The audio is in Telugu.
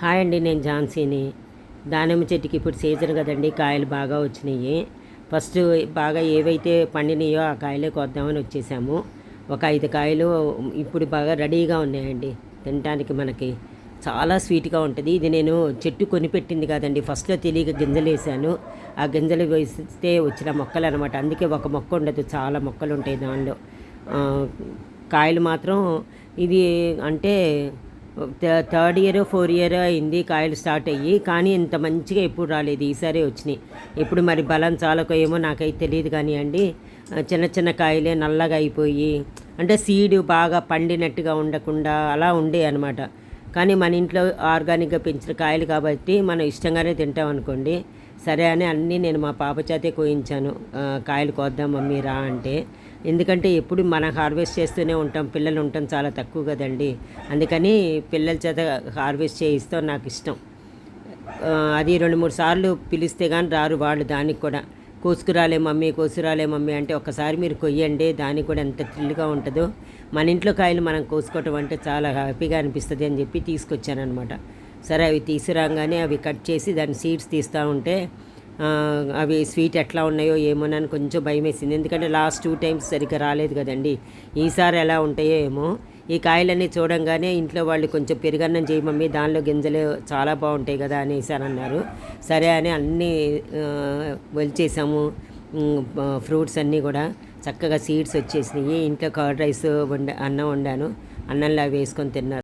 హాయ్ అండి నేను ఝాన్సీని. దానిమ్మ చెట్టుకి ఇప్పుడు సీజన్ కదండి కాయలు బాగా వచ్చినాయి. ఫస్ట్ బాగా ఏవైతే పండినాయో ఆ కాయలే కొద్దామని వచ్చేసాము. ఒక ఐదు కాయలు ఇప్పుడు బాగా రెడీగా ఉన్నాయండి తినడానికి మనకి. చాలా స్వీట్గా ఉంటుంది. ఇది నేను చెట్టు కొనిపెట్టింది కాదండి ఫస్ట్లో తెలియక గింజలు వేసాను. ఆ గింజలు వేస్తే వచ్చిన మొక్కలు అనమాట అందుకే ఒక మొక్క ఉండదు చాలా మొక్కలు ఉంటాయి దానిలో. కాయలు మాత్రం ఇది అంటే థర్డ్ ఇయర్ ఫోర్ ఇయర్ అయింది కాయలు స్టార్ట్ అయ్యి కానీ ఇంత మంచిగా ఎప్పుడు రాలేదు ఈసారి వచ్చినాయి. ఇప్పుడు మరి బలం చాలకో ఏమో నాకైతే తెలియదు కానీ అండి చిన్న చిన్న కాయలే నల్లగా అయిపోయి అంటే సీడ్ బాగా పండినట్టుగా ఉండకుండా అలా ఉండే అనమాట కానీ మన ఇంట్లో ఆర్గానిక్గా పెంచిన కాయలు కాబట్టి మనం ఇష్టంగానే తింటాం అనుకోండి. సరే అని అన్నీ నేను మా పాప చేతే కోయించాను. కాయలు కోద్దాం మమ్మీ రా అంటే. ఎందుకంటే ఎప్పుడు మనం హార్వెస్ట్ చేస్తూనే ఉంటాం. పిల్లలు ఉంటాం చాలా తక్కువ కదండి. అందుకని పిల్లల చేత హార్వెస్ట్ చేయిస్తాం నాకు ఇష్టం. అది రెండు మూడు సార్లు పిలిస్తే కానీ రారు వాళ్ళు దానికి కూడా. కోసుకురాలే మమ్మీ కోసుకురాలే మమ్మీ అంటే ఒక్కసారి మీరు కొయ్యండి దానికి కూడా ఎంత థ్రిల్గా ఉంటుందో. మన ఇంట్లో కాయలు మనం కోసుకోవటం అంటే చాలా హ్యాపీగా అనిపిస్తుంది అని చెప్పి తీసుకొచ్చానమాట సరే అవి తీసుకురాగానే అవి కట్ చేసి దాని సీడ్స్ తీస్తూ ఉంటే అవి స్వీట్ ఎట్లా ఉన్నాయో ఏమోనని కొంచెం భయం వేసింది ఎందుకంటే లాస్ట్ టూ టైమ్స్ సరిగ్గా రాలేదు కదండి. ఈసారి ఎలా ఉంటాయో ఏమో. ఈ కాయలన్నీ చూడంగానే ఇంట్లో వాళ్ళు కొంచెం పెరుగన్నం చేయి మమ్మీ దానిలో గింజలు చాలా బాగుంటాయి కదా అనేసి అని అన్నారు. సరే అని అన్నీ వెల్చేసాము ఫ్రూట్స్ అన్నీ కూడా చక్కగా సీడ్స్ వచ్చేసినాయి. ఇంట్లో కర్డ్ రైస్ వండ అన్నం వండాను. అన్నంలో అవి వేసుకొని తిన్నారు.